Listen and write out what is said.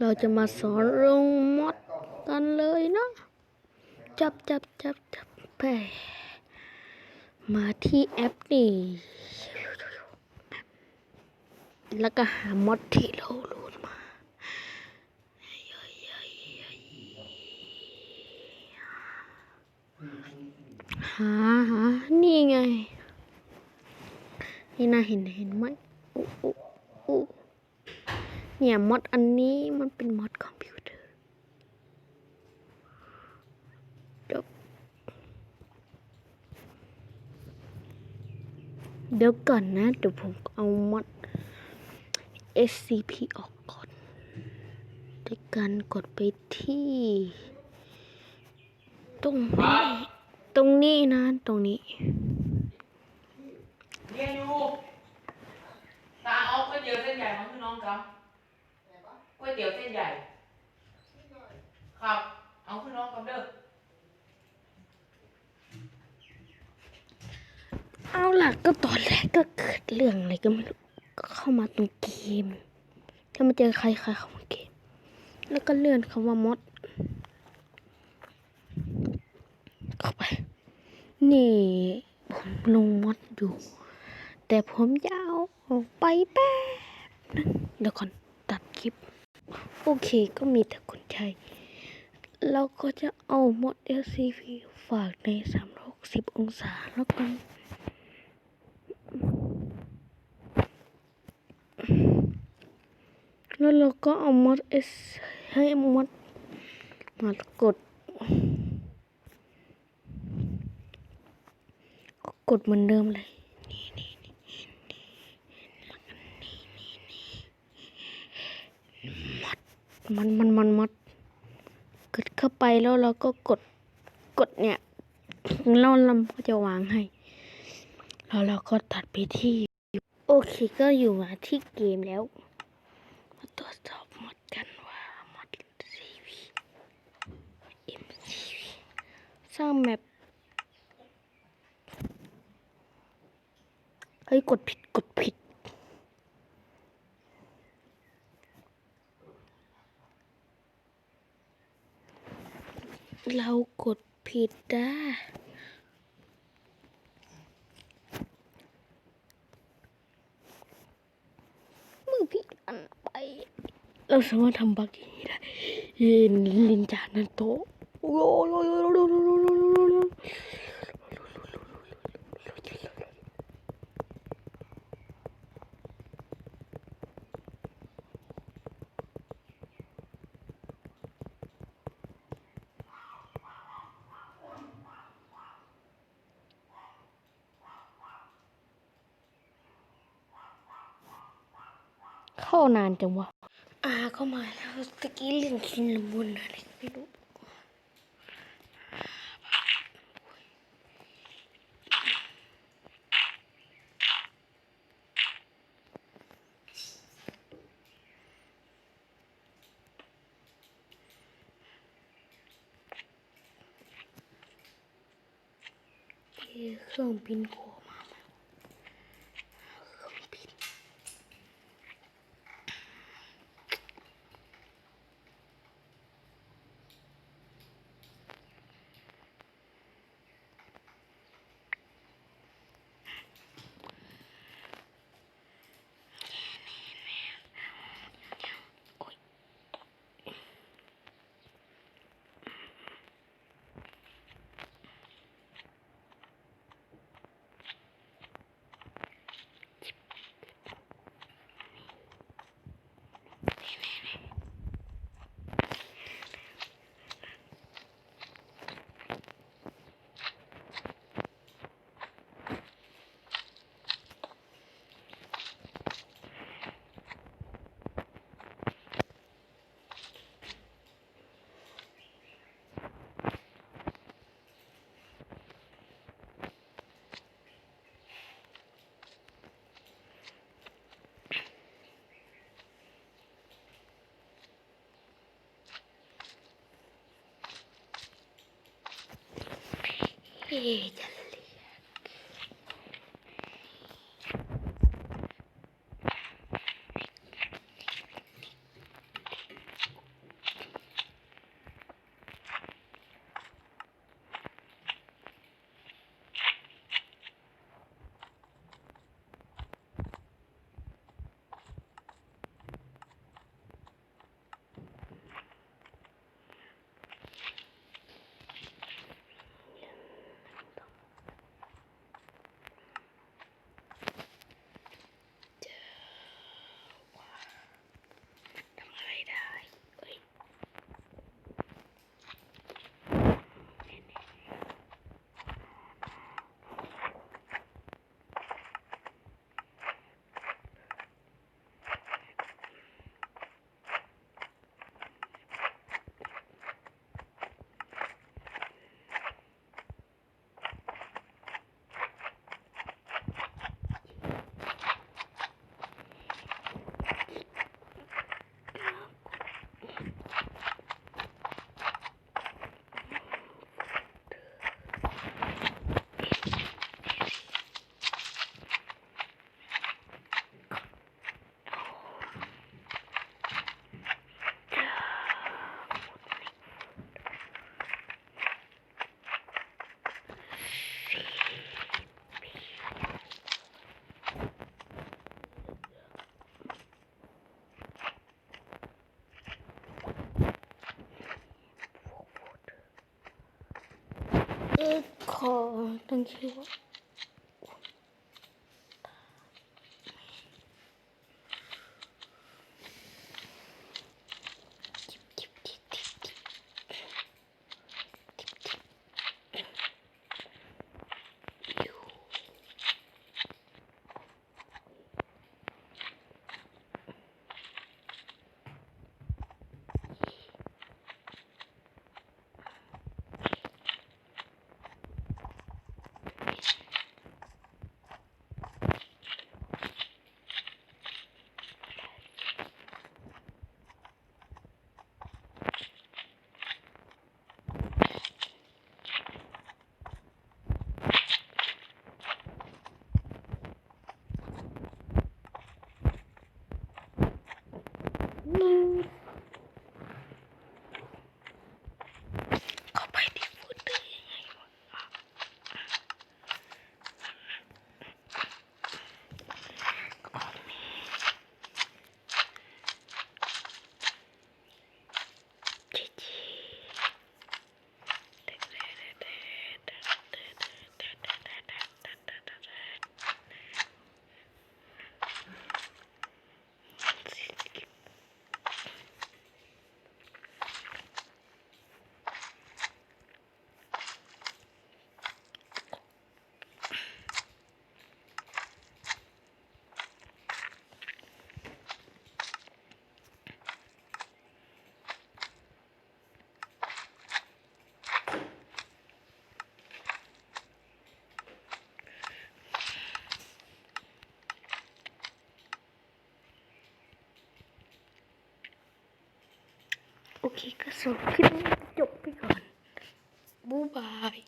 เราจะมาสอนลงมดกันเลยเนาะจับจับจับจับไปมาที่แอปนี่แล้วก็หามดที่เราโหลดมาหาหานี่ไงนี่นะเห็นเห็นไหม เนี่ยมอดอันนี้มันเป็นมอดคอมพิวเตอร์เดี๋ยวก่อนนะเดี๋ยวผมเอามอด SCP ออกก่อนด้วยการกดไปที่ ตรงนี้ตรงนี้นะ ตรงนี้เรียนอยู่ตาเอาก๋วยเตี๋ยวเส้นใหญ่มาให้น้องครับ ก๋วยเตี๋ยวเส้นใหญ่ ครับ เอาขึ้นน้องครับเด้อเอาล่ะก็ตอนแรกก็เกิดเรื่องอะไรก็ไม่รู้ก็เข้ามาตรงเกมถ้ามาเจอใครใครเข้ามาเกม แล้วก็เลื่อนคำว่ามดเข้าไป นี่ผมลงมดอยู่ แต่ผมจะเอาออกไปแป๊บนึงเดี๋ยวก่อนตัดคลิป โอเคก็มีแต่คนใช้เราก็จะเอามด LCP ฝากใน 360 องศาแล้วกันแล้วเราก็เอามด S ให้มดมากด กดเหมือนเดิมเลย นี่นี่นี่แล้วก็นี่นี่นี่มด มันมันมันมัดกดเข้าไปแล้วเราก็กดกดเนี่ยแล้วเราก็จะวางให้ แล้วเราก็ตัดไปที่ โอเคก็อยู่มาที่เกมแล้ว มาตรวจสอบมดกันว่า มด CV MCV สร้างแมปเฮ้ย กดผิดกดผิด เรากดผิดนะมือพี่อันไป เราสามารถทำบักอย่างนี้ได้ยินลินจานันโตะโอ้โห เข้านานจังวะอ่าเข้ามาแล้วตะกี้เรื่องคินละมุนอะไรไม่รู้เครื่องบินโผล่มาไหมเค เอ๊ะจะเรียก อขอตั้งชื่อว่าจิบจิบจิบจิบจิบจิบจิบอยู่ เข้าไปที่ฟุตเตอร์ยังไงวะจีจีโอ เคก็สรุปคลิปนี้จบไปก่อน บ๊ายบาย